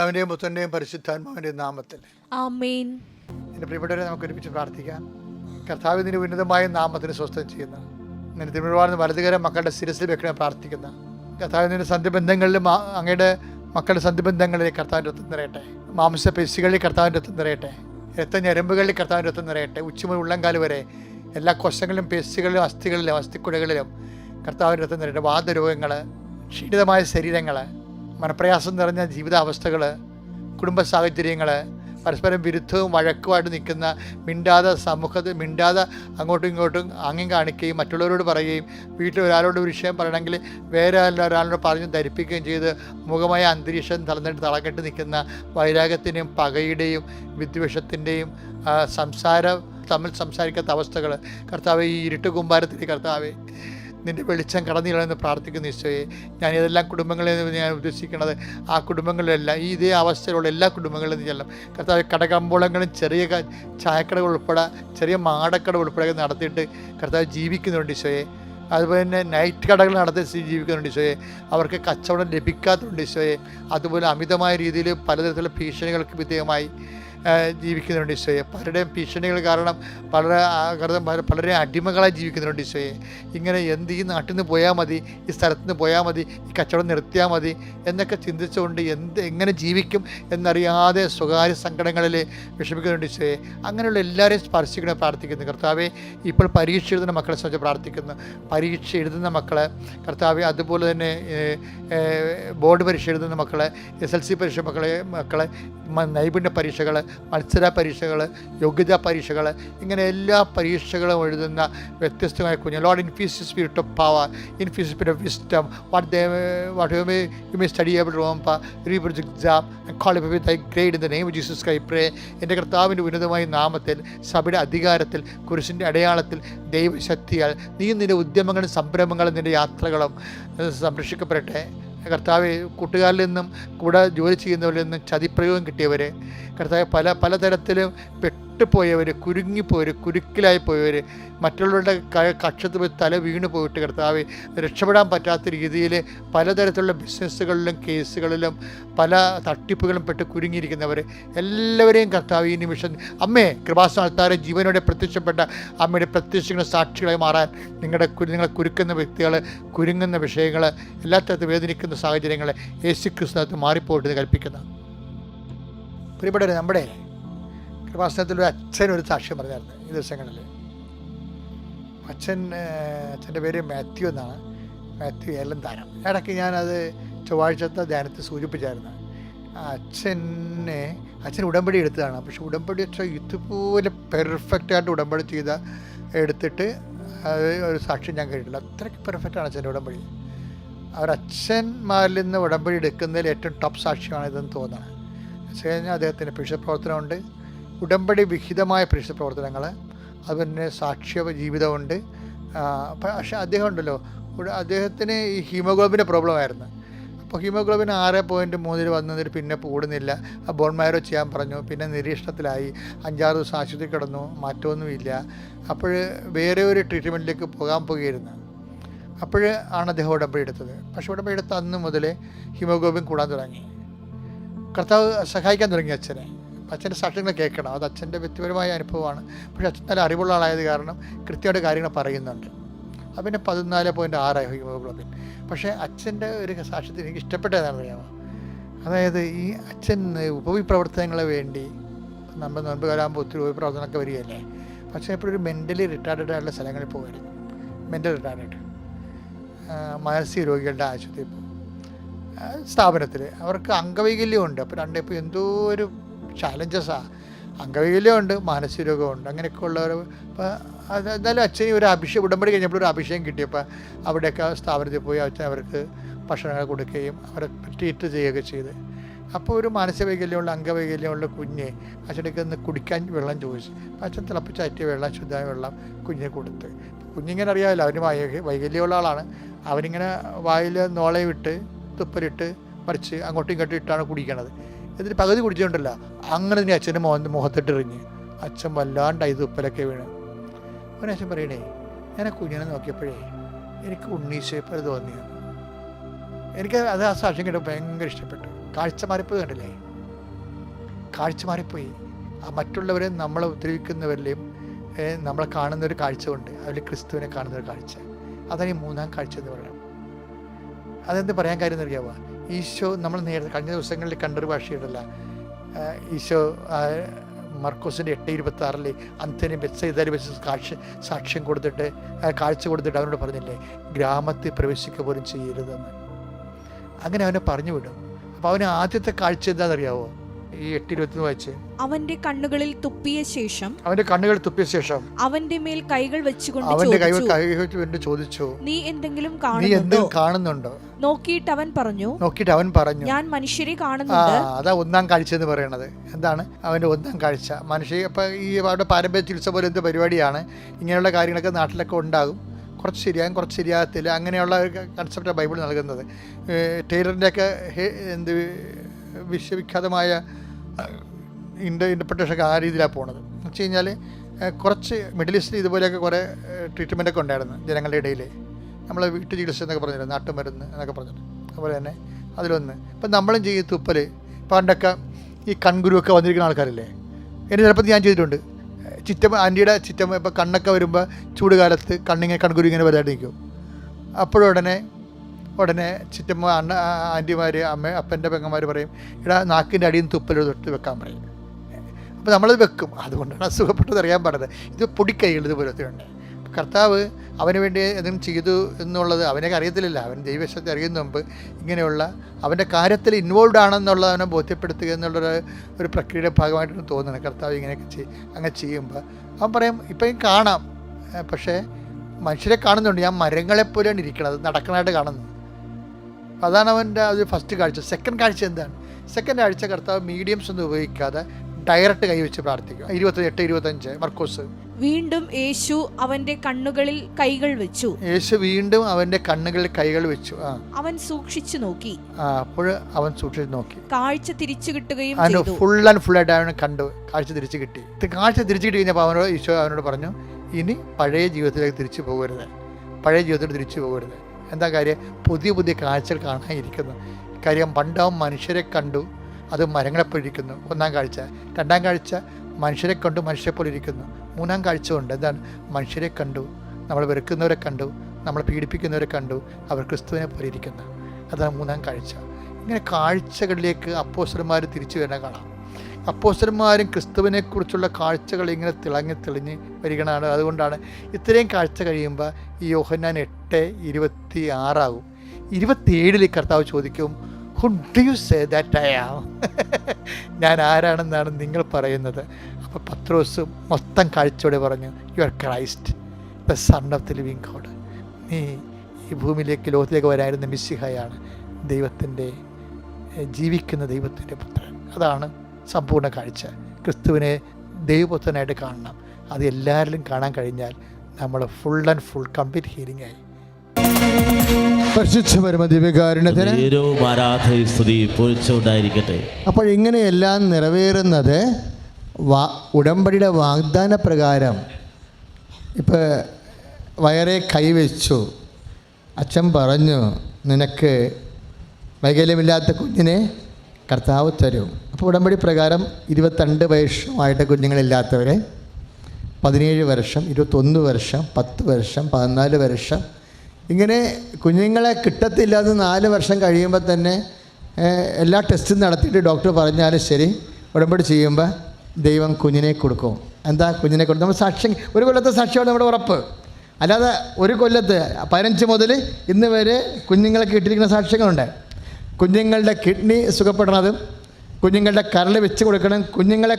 അവന്റെയും പുത്രന്റെയും പരിശുദ്ധാത്മാവിന്റെയും നാമത്തിൽ. എന്റെ പ്രിയപ്പെട്ടവരെ നമുക്ക് ഒരുമിച്ച് പ്രാർത്ഥിക്കാം. നിന്റെ ഉന്നതമായ നാമത്തിന് സ്വസ്ഥം ചെയ്യുന്ന നിന്റെ തിരുവാർന്ന് വലതുകരം മക്കളുടെ ശിരസിൽ വെക്കണേ പ്രാർത്ഥിക്കുന്ന നിന്റെ സന്ധിബന്ധങ്ങളിലും അങ്ങയുടെ മക്കളുടെ സന്ധിബന്ധങ്ങളിൽ കർത്താവിന്റെ ഒത്തു നിറയട്ടെ. മാംസ പേശികളിൽ കർത്താവിന്റെ ഒത്തു നിറയട്ടെ. രക്ത ഞരമ്പുകളിൽ കർത്താവിന്റെ ഒത്തു നിറയട്ടെ. ഉച്ചമുതൽ ഉള്ളംകാൽ വരെ എല്ലാ കൊശങ്ങളിലും പേശികളിലും അസ്ഥികളിലും അസ്ഥിക്കുടകളിലും കർത്താവിന്റെ ഒത്തു നിറയട്ടെ. വാദരോഗങ്ങൾ ക്ഷീണിതമായ ശരീരങ്ങൾ മനപ്രയാസം നിറഞ്ഞ ജീവിതാവസ്ഥകൾ കുടുംബ സാഹചര്യങ്ങൾ പരസ്പരം വിരുദ്ധവും വഴക്കുമായിട്ട് നിൽക്കുന്ന മിണ്ടാതെ സമൂഹത്തിൽ മിണ്ടാതെ അങ്ങോട്ടും ഇങ്ങോട്ടും ആംഗ്യം കാണിക്കുകയും മറ്റുള്ളവരോട് പറയുകയും വീട്ടിൽ ഒരാളോട് ഒരു വിഷയം പറയണമെങ്കിൽ വേറെ ഒരാളോട് പറഞ്ഞ് ധരിപ്പിക്കുകയും ചെയ്ത് മുഖമായ അന്തരീക്ഷം തളർന്നിട്ട് തളക്കെട്ട് നിൽക്കുന്ന വൈരാഗ്യത്തിന്റെയും പകയുടെയും വിദ്വേഷത്തിന്റെയും സംസാരം തമ്മിൽ സംസാരിക്കാത്ത അവസ്ഥകൾ കർത്താവ് ഈ ഇരുട്ട് കുമ്പാരത്തിന്റെ കർത്താവെ നിന്റെ വെളിച്ചം കടന്നില്ലെന്ന് പ്രാർത്ഥിക്കുന്ന ഈശോയെ. ഞാൻ ഏതെല്ലാം കുടുംബങ്ങളിൽ ഞാൻ ഉദ്ദേശിക്കുന്നത് ആ കുടുംബങ്ങളിലെല്ലാം ഈ ഇതേ അവസ്ഥയിലുള്ള എല്ലാ കുടുംബങ്ങളിൽ നിന്ന് ചെല്ലാം കർത്താവ് കടകമ്പോളങ്ങളും ചെറിയ ചായക്കടകൾ ഉൾപ്പെടെ ചെറിയ മാടക്കട ഉൾപ്പെടെ നടത്തിയിട്ട് കർത്താവ് ജീവിക്കുന്നുണ്ട് ഈശോയെ. അതുപോലെ തന്നെ നൈറ്റ് കടകൾ നടത്തി ജീവിക്കുന്നുണ്ട് ഈശോയെ. അവർക്ക് കച്ചവടം ലഭിക്കാത്തതുണ്ട് ഈശോയെ. അതുപോലെ അമിതമായ രീതിയിൽ പലതരത്തിലുള്ള ഭീഷണികൾക്ക് വിധേയമായി. ജീവിക്കുന്നുണ്ട് ഈശോയെ. പലരുടെയും ഭീഷണികൾ കാരണം വളരെ കാരണം പലരെയും അടിമകളായി ജീവിക്കുന്നുണ്ട് ഈശോയെ. ഇങ്ങനെ എന്ത് ഈ നാട്ടിൽ നിന്ന് പോയാൽ മതി ഈ സ്ഥലത്ത് നിന്ന് പോയാൽ മതി ഈ കച്ചവടം നിർത്തിയാൽ മതി എന്നൊക്കെ ചിന്തിച്ചുകൊണ്ട് എന്ത് എങ്ങനെ ജീവിക്കും എന്നറിയാതെ സ്വകാര്യ സങ്കടങ്ങളിൽ വിഷമിക്കുന്നുണ്ട് ഈശോയെ. അങ്ങനെയുള്ള എല്ലാവരെയും സ്പർശിക്കണം പ്രാർത്ഥിക്കുന്നു. കർത്താവെ ഇപ്പോൾ പരീക്ഷ എഴുതുന്ന മക്കളെ സംബന്ധിച്ച് പ്രാർത്ഥിക്കുന്നു. പരീക്ഷ എഴുതുന്ന മക്കളെ കർത്താവെ അതുപോലെ തന്നെ ബോർഡ് പരീക്ഷ എഴുതുന്ന മക്കളെ എസ് എൽ സി പരീക്ഷ മക്കളെ മക്കളെ നൈപുണ്യ പരീക്ഷകൾ മത്സര പരീക്ഷകൾ യോഗ്യതാ പരീക്ഷകൾ ഇങ്ങനെ എല്ലാ പരീക്ഷകളും എഴുതുന്ന വ്യത്യസ്തമായ കുഞ്ഞു Lord infuse spirit of power infuse spirit of wisdom what they what you may you may study able റോംപ റീപ്രൊജ് exam qualify with high grade in the name Jesus കൈ പ്രേ എന്റെ കർത്താവിന്റെ ഉന്നതമായ നാമത്തിൽ സഭയുടെ അധികാരത്തിൽ കുരിശിന്റെ അടയാളത്തിൽ ദൈവശക്തിയാൽ നീ നിന്റെ ഉദ്യമങ്ങളും സംരംഭങ്ങളും നിന്റെ യാത്രകളും സംരക്ഷിക്കപ്പെടട്ടെ. കർത്താവ് കൂട്ടുകാരിൽ നിന്നും കൂടെ ജോലി ചെയ്യുന്നവരിൽ നിന്നും ചതിപ്രയോഗം കിട്ടിയവരെ കർത്താവ് പല പലതരത്തിലും പെട്ടുപോയവർ കുരുങ്ങിപ്പോയവർ കുരുക്കിലായി പോയവർ മറ്റുള്ളവരുടെ കക്ഷത്ത് പോയി തല വീണ് പോയിട്ട് കിടത്താവ് രക്ഷപ്പെടാൻ പറ്റാത്ത രീതിയിൽ പലതരത്തിലുള്ള ബിസിനസ്സുകളിലും കേസുകളിലും പല തട്ടിപ്പുകളും പെട്ട് കുരുങ്ങിയിരിക്കുന്നവർ എല്ലാവരെയും കർത്താവ് ഈ നിമിഷം അമ്മേ കൃപാസ്ഥാനത്താരെ ജീവനോടെ പ്രത്യക്ഷപ്പെട്ട അമ്മയുടെ പ്രത്യക്ഷങ്ങളുടെ സാക്ഷികളായി മാറാൻ നിങ്ങളുടെ നിങ്ങളെ കുരുക്കുന്ന വ്യക്തികൾ കുരുങ്ങുന്ന വിഷയങ്ങൾ എല്ലാ വേദനിക്കുന്ന സാഹചര്യങ്ങൾ യേശു ക്രിസ്തുനകത്ത് മാറിപ്പോയിട്ട് കൽപ്പിക്കുന്നു. പ്രിയപ്പെട്ടവരെ നമ്മുടെ കൃപാസനത്തിൽ ഒരു അച്ഛൻ ഒരു സാക്ഷ്യം പറഞ്ഞായിരുന്നു ഈ ദിവസങ്ങളിൽ. അച്ഛൻ അച്ഛന്റെ പേര് മാത്യു എന്നാണ്. മാത്യു ഏലന്താനം ഇടയ്ക്ക് ഞാനത് ചൊവ്വാഴ്ചത്തെ ധ്യാനത്തെ സൂചിപ്പിച്ചായിരുന്നു. അച്ഛനെ അച്ഛൻ ഉടമ്പടി എടുത്തതാണ്. പക്ഷെ ഉടമ്പടി വെച്ചാൽ ഇതുപോലെ പെർഫെക്റ്റായിട്ട് ഉടമ്പടി ചെയ്ത എടുത്തിട്ട് അത് ഒരു സാക്ഷ്യം ഞാൻ കേട്ടിട്ടില്ല. അത്രയ്ക്ക് പെർഫെക്റ്റാണ് അച്ഛന്റെ ഉടമ്പടി. അവരച്ഛന്മാരിൽ നിന്ന് ഉടമ്പടി എടുക്കുന്നതിൽ ഏറ്റവും ടോപ്പ് സാക്ഷ്യമാണ് ഇതെന്ന് തോന്നുന്നത് വെച്ച് കഴിഞ്ഞാൽ അദ്ദേഹത്തിന്റെ പ്രവർത്തനമുണ്ട്. ഉടമ്പടി വിഹിതമായ പരിശുദ്ധ പ്രവർത്തനങ്ങൾ അതുപോലെ സാക്ഷ്യ ജീവിതമുണ്ട്. പക്ഷെ അദ്ദേഹം ഉണ്ടല്ലോ. അദ്ദേഹത്തിന് ഈ ഹീമോഗ്ലോബിന്റെ പ്രോബ്ലം ആയിരുന്നു അപ്പോൾ ഹീമോഗ്ലോബിൻ ആറ് പോയിന്റ് മൂന്നിൽ വന്നതിൽ പിന്നെ കൂടുന്നില്ല. ആ ബോൺ മാരോ ചെയ്യാൻ പറഞ്ഞു. പിന്നെ നിരീക്ഷണത്തിലായി. അഞ്ചാറ് ദിവസം ആശുപത്രി കിടന്നു. മാറ്റമൊന്നുമില്ല അപ്പോൾ വേറെ ഒരു ട്രീറ്റ്മെന്റിലേക്ക് പോകാൻ പോകുകയായിരുന്നു അപ്പോൾ ആണ് അദ്ദേഹം ഉടമ്പടി എടുത്തത്. പക്ഷേ ഉടമ്പടി എടുത്ത അന്ന് മുതൽ ഹീമോഗ്ലോബിൻ കൂടാൻ തുടങ്ങി. കർത്താവ് സഹായിക്കാൻ തുടങ്ങി അച്ഛനെ. അച്ഛന്റെ സാക്ഷ്യങ്ങൾ കേൾക്കണം. അത് അച്ഛന്റെ വ്യക്തിപരമായ അനുഭവമാണ്. പക്ഷേ അച്ഛൻ നല്ല അറിവുള്ള ആളായത് കാരണം കൃത്യമായിട്ട് കാര്യങ്ങൾ പറയുന്നുണ്ട്. അത് പിന്നെ പതിനാല് പോയിന്റ് ആറായി ഹീമോഗ്ലോബിൻ പക്ഷേ അച്ഛന്റെ ഒരു സാക്ഷ്യത്തിൽ എനിക്ക് ഇഷ്ടപ്പെട്ടതെന്നാണ് അറിയാമോ? അതായത് ഈ അച്ഛൻ ഉപവിപ്രവർത്തനങ്ങളെ വേണ്ടി നമ്മൾ നോൻപ് കാലാകുമ്പോൾ ഒത്തിരി ഉപവിപ്രവർത്തനമൊക്കെ വരികയല്ലേ? പക്ഷേ എപ്പോഴും ഒരു മെന്റലി റിട്ടാർഡഡ് ആയിട്ടുള്ള സ്ഥലങ്ങളിൽ പോകരുത് മെന്റൽ റിട്ടാർഡഡ് മാനസിക രോഗികളുടെ ആശുപത്രിയിൽ പോകും സ്ഥാപനത്തിൽ. അവർക്ക് അംഗവൈകല്യമുണ്ട്. അപ്പോൾ രണ്ട് ഇപ്പോൾ എന്തോ ഒരു ചാലഞ്ചസാണ് അംഗവൈകല്യമുണ്ട് മാനസിക രോഗമുണ്ട് അങ്ങനെയൊക്കെ ഉള്ളവർ ഇപ്പോൾ അത് എന്തായാലും അച്ഛന് ഒരു അഭിഷേകം ഉടമ്പടി കഴിഞ്ഞപ്പോൾ ഒരു അഭിഷേകം കിട്ടിയപ്പോൾ അവിടെയൊക്കെ സ്ഥാപനത്തിൽ പോയി അച്ഛൻ അവർക്ക് ഭക്ഷണങ്ങൾ കൊടുക്കുകയും അവരെ ട്രീറ്റ് ചെയ്യുകയൊക്കെ ചെയ്ത്. അപ്പോൾ ഒരു മാനസിക വൈകല്യമുള്ള അംഗവൈകല്യമുള്ള കുഞ്ഞ് അച്ഛനൊക്കെ ഒന്ന് കുടിക്കാൻ വെള്ളം ചോദിച്ചു. അപ്പം അച്ഛൻ തിളപ്പിച്ചാറ്റിയ വെള്ളം ശുദ്ധമായ വെള്ളം കുഞ്ഞിന് കൊടുത്ത്. കുഞ്ഞിങ്ങനെ അറിയാമല്ലോ അവന് വൈ വൈകല്യമുള്ള ആളാണ്. അവനിങ്ങനെ വായിൽ നോളയും ഇട്ട് തുപ്പലിട്ട് മറിച്ച് അങ്ങോട്ടും ഇങ്ങോട്ടും ഇട്ടാണ് കുടിക്കണത്. എന്നിട്ട് പകുതി കുടിച്ചിട്ടുണ്ടല്ല. അങ്ങനെ തന്നെ അച്ഛന്റെ മുഖ മുഖത്തിട്ടെറിഞ്ഞ് അച്ഛൻ വല്ലാണ്ടായി തുപ്പലൊക്കെ വീണ്. അവനെ അച്ഛൻ പറയണേ ഞാൻ ആ കുഞ്ഞിനെ നോക്കിയപ്പോഴേ എനിക്ക് ഉണ്ണീശയെ പോലെ എനിക്ക് അത് ആ സാക്ഷ്യം കേട്ടപ്പോൾ ഭയങ്കര ഇഷ്ടപ്പെട്ടു. കാഴ്ച മാറിപ്പോയി കണ്ടില്ലേ ആ മറ്റുള്ളവരെ നമ്മളെ ഉപദ്രവിക്കുന്നവരിലെയും ഏ, നമ്മളെ കാണുന്ന ഒരു കാഴ്ച ഉണ്ട് അതിൽ ക്രിസ്തുവിനെ കാണുന്ന ഒരു കാഴ്ച. അതാണ് ഈ മൂന്നാം കാഴ്ച എന്ന് പറയുന്നത്. അതെന്ത് പറയാൻ കാര്യം എന്നറിയാമോ ഈശോ നമ്മൾ നേരത്തെ കഴിഞ്ഞ ദിവസങ്ങളിൽ കണ്ടൊരു ഭാഷയുണ്ടല്ല. ഈശോ മർക്കോസിന്റെ എട്ട് ഇരുപത്തി ആറിൽ അന്ത്യനെ ബെത്സൈതാരി വെച്ച് കാഴ്ച സാക്ഷ്യം കൊടുത്തിട്ട് കാഴ്ച കൊടുത്തിട്ട് അവനോട് പറഞ്ഞില്ലേ ഗ്രാമത്തിൽ പ്രവേശിക്കുക പോലും ചെയ്യരുതെന്ന്. അങ്ങനെ അവനെ പറഞ്ഞു വിടും. അപ്പോൾ അവന് ആദ്യത്തെ കാഴ്ച എന്താണെന്നറിയാവോ? ഈ എട്ട് ഇരുപത്തിന്ന് വായിച്ച്. അവന്റെ കണ്ണുകളിൽ തുപ്പിയ ശേഷം അവന്റെ കണ്ണുകൾ തുപ്പിയ ശേഷം അവന്റെ മേൽ കൈകൾ വെച്ചുകൊണ്ട് അവന്റെ കൈ ചോദിച്ചു കൈ വെച്ച് ചോദിച്ചു നീ എന്തെങ്കിലും നീ എന്തും കാണുന്നുണ്ടോ? നോക്കിയിട്ട് അവൻ പറഞ്ഞു നോക്കിയിട്ട് അവൻ പറഞ്ഞു ഞാൻ മനുഷ്യരെ ആ കാണുന്നുണ്ട് അതാ ഒന്നാം കാഴ്ച എന്ന് പറയുന്നത് എന്താണ്? അവന്റെ ഒന്നാം കാഴ്ച. മനുഷ്യ ഇപ്പം ഈ അവിടെ പാരമ്പര്യ ചികിത്സ പോലെ എന്ത് പരിപാടിയാണ്? ഇങ്ങനെയുള്ള കാര്യങ്ങളൊക്കെ നാട്ടിലൊക്കെ ഉണ്ടാകും. കുറച്ച് ശരിയാകും കുറച്ച് ശരിയാകത്തില്ല. അങ്ങനെയുള്ള ഒരു കൺസെപ്റ്റാണ് ബൈബിൾ നൽകുന്നത്. ടൈലറിന്റെയൊക്കെ എന്ത് വിശ്വവിഖ്യാതമായ ഇന്റർ ഇന്റർപ്രിട്ടേഷനൊക്കെ ആ രീതിയിലാണ് പോണത്. എന്ന് വെച്ച് കഴിഞ്ഞാൽ കുറച്ച് മിഡിൽ ഈസ്റ്റിൽ ഇതുപോലെയൊക്കെ കുറേ ട്രീറ്റ്മെന്റൊക്കെ ഉണ്ടായിരുന്നു ജനങ്ങളുടെ ഇടയിൽ നമ്മളെ വീട്ടു ചികിത്സ എന്നൊക്കെ പറഞ്ഞു നാട്ടുമരുന്ന് എന്നൊക്കെ പറഞ്ഞിട്ട്. അതുപോലെ തന്നെ അതിലൊന്ന്. ഇപ്പം നമ്മളും ചെയ്യും തുപ്പൽ പണ്ടൊക്കെ ഈ കൺകുരുവൊക്കെ വന്നിരിക്കുന്ന ആൾക്കാരല്ലേ? എന്റെ ചിലപ്പോൾ ഞാൻ ചെയ്തിട്ടുണ്ട്. ചിറ്റമ്മ ആന്റിയുടെ ചിറ്റമ്മ ഇപ്പോൾ കണ്ണൊക്കെ വരുമ്പോൾ ചൂട് കാലത്ത് കണ്ണിങ്ങനെ കൺകുരു ഇങ്ങനെ വരാതിരിക്കും അപ്പോഴുടനെ ഉടനെ ചിറ്റമ്മ അണ്ണ ആന്റിമാർ അമ്മ അപ്പന്റെ പെങ്ങന്മാർ പറയും ഇടാ നാക്കിന്റെ അടിയിൽ നിന്ന് തുപ്പലൊരു തൊട്ട് വെക്കാൻ പറയും. അപ്പോൾ നമ്മളത് വെക്കും. അതുകൊണ്ടാണ് അസുഖപ്പെട്ടത് അറിയാൻ പറഞ്ഞത് ഇത് പൊടിക്കൈകൾ ഇതുപോലത്തെ ഉണ്ട് കർത്താവ് അവന് വേണ്ടി എന്തെങ്കിലും ചെയ്തു എന്നുള്ളത് അവനൊക്കെ അറിയത്തില്ല അവൻ ദൈവശത്തെ അറിയുന്ന മുമ്പ് ഇങ്ങനെയുള്ള അവന്റെ കാര്യത്തിൽ ഇൻവോൾവ് ആണെന്നുള്ളത് അവനെ ബോധ്യപ്പെടുത്തുക എന്നുള്ളൊരു ഒരു പ്രക്രിയയുടെ ഭാഗമായിട്ടാണ് തോന്നുന്നത്. കർത്താവ് ഇങ്ങനെയൊക്കെ ചെയ്യും അങ്ങനെ ചെയ്യുമ്പോൾ അവൻ പറയും ഇപ്പം കാണാം. പക്ഷേ മനുഷ്യരെ കാണുന്നുണ്ട്. ഞാൻ മരങ്ങളെപ്പോലെയാണ് ഇരിക്കുന്നത്. നടക്കാനായിട്ട് കാണുന്നത് അതാണ് അവന്റെ അത് ഫസ്റ്റ് കാഴ്ച. സെക്കൻഡ് കാഴ്ച എന്താണ്? സെക്കൻഡ് കാഴ്ച കർത്താവ് മീഡിയംസ് ഒന്നും ഉപയോഗിക്കാതെ ഡയറക്റ്റ് കൈവച്ച് പ്രാർത്ഥിക്കും. ഇരുപത്തി എട്ട് ഇരുപത്തഞ്ച് മർക്കോസ്. വീണ്ടും യേശു അവന്റെ കണ്ണുകളിൽ കൈകൾ വെച്ചു. യേശു വീണ്ടും അവന്റെ കണ്ണുകളിൽ കൈകൾ വെച്ചു. അവൻ സൂക്ഷിച്ചു നോക്കി. അപ്പോൾ അവൻ സൂക്ഷിച്ചു നോക്കി. കാഴ്ച തിരിച്ചു കിട്ടുകയും ഫുൾ ആൻഡ് ഫുൾ ആയിട്ട് അവനെ കണ്ടു. കാഴ്ച തിരിച്ചു കിട്ടി. കാഴ്ച തിരിച്ചു കിട്ടി കഴിഞ്ഞപ്പോൾ അവനോട് ഈശോ അവനോട് പറഞ്ഞു ഇനി പഴയ ജീവിതത്തിലേക്ക് തിരിച്ചു പോകരുത്. പഴയ ജീവിതത്തിൽ തിരിച്ചു പോകരുത്. എന്താ കാര്യം? പുതിയ പുതിയ കാഴ്ചകൾ കാണാനിരിക്കുന്നു. കാര്യം പണ്ടാവും മനുഷ്യരെ കണ്ടു അത് മരങ്ങളെപ്പോലെ ഒന്നാം കാഴ്ച. രണ്ടാം കാഴ്ച മനുഷ്യരെ കണ്ടു മനുഷ്യരെ പോലെ ഇരിക്കുന്നു. മൂന്നാം കാഴ്ച ഉണ്ട്. എന്താണ്? മനുഷ്യരെ കണ്ടു നമ്മൾ വെറുക്കുന്നവരെ കണ്ടു നമ്മളെ പീഡിപ്പിക്കുന്നവരെ കണ്ടു അവർ ക്രിസ്തുവിനെ പോലെ ഇരിക്കുന്നു. അതാണ് മൂന്നാം കാഴ്ച. ഇങ്ങനെ കാഴ്ചകളിലേക്ക് അപ്പോസ്റ്റർമാർ തിരിച്ചു വരുന്ന കാണാം. അപ്പോസ്റ്റർമാരും ക്രിസ്തുവിനെക്കുറിച്ചുള്ള കാഴ്ചകൾ ഇങ്ങനെ തിളങ്ങി തെളിഞ്ഞ് വരികയാണ്. അതുകൊണ്ടാണ് ഇത്രയും കാഴ്ച കഴിയുമ്പോൾ ഈ യോഹന്നാൻ എട്ട് ഇരുപത്തി ആറാകും ഇരുപത്തിയേഴിൽ കർത്താവ് ചോദിക്കും who do you say that I am ഞാൻ ആരാണെന്നാണ് നിങ്ങൾ പറയുന്നത്. അപ്പോൾ പത്രോസ് മൊത്തം കാഴ്ചയോടെ പറഞ്ഞു you are Christ the son of the living God നീ ഈ ഭൂമിയിലേക്ക് ലോകത്തിലേക്ക് വരായിരുന്ന മിസ്സിഹയാണ് ദൈവത്തിന്റെ ജീവിക്കുന്ന ദൈവത്തിന്റെ പുത്രൻ. അതാണ് സമ്പൂർണ കാഴ്ച. ക്രിസ്തുവിനെ ദൈവപുത്രനായിട്ട് കാണണം. അത് എല്ലാവരിലും കാണാൻ കഴിഞ്ഞാൽ നമ്മൾ full and full complete healing ആയി. അപ്പോൾ ഇങ്ങനെയെല്ലാം നിറവേറുന്നത് വാ ഉടമ്പടിയുടെ വാഗ്ദാന പ്രകാരം. ഇപ്പോൾ വയറെ കൈവച്ചു അച്ഛൻ പറഞ്ഞു നിനക്ക് വൈകല്യമില്ലാത്ത കുഞ്ഞിനെ കർത്താവ് തരും. അപ്പോൾ ഉടമ്പടി പ്രകാരം ഇരുപത്തിരണ്ട് വയസ്സുമായിട്ട് കുഞ്ഞുങ്ങളില്ലാത്തവരെ പതിനേഴ് വർഷം ഇരുപത്തൊന്ന് വർഷം പത്ത് വർഷം പതിനാല് വർഷം ഇങ്ങനെ കുഞ്ഞുങ്ങളെ കിട്ടത്തില്ലാതെ നാല് വർഷം കഴിയുമ്പോൾ തന്നെ എല്ലാ ടെസ്റ്റും നടത്തിയിട്ട് ഡോക്ടർ പറഞ്ഞാലും ശരി ഉടമ്പടി ചെയ്യുമ്പോൾ ദൈവം കുഞ്ഞിനെ കൊടുക്കും. എന്താ കുഞ്ഞിനെ കൊടുക്കും? നമ്മൾ സാക്ഷ്യം ഒരു കൊല്ലത്തെ സാക്ഷ്യമാണ് നമ്മുടെ ഉറപ്പ്. അല്ലാതെ ഒരു കൊല്ലത്ത് പതിനഞ്ച് മുതൽ ഇന്ന് വരെ കുഞ്ഞുങ്ങളെ കിട്ടിയിരിക്കുന്ന സാക്ഷ്യങ്ങളുണ്ട്. കുഞ്ഞുങ്ങളുടെ കിഡ്നി സുഖപ്പെടണതും കുഞ്ഞുങ്ങളുടെ കരൾ വെച്ച് കൊടുക്കണം കുഞ്ഞുങ്ങളെ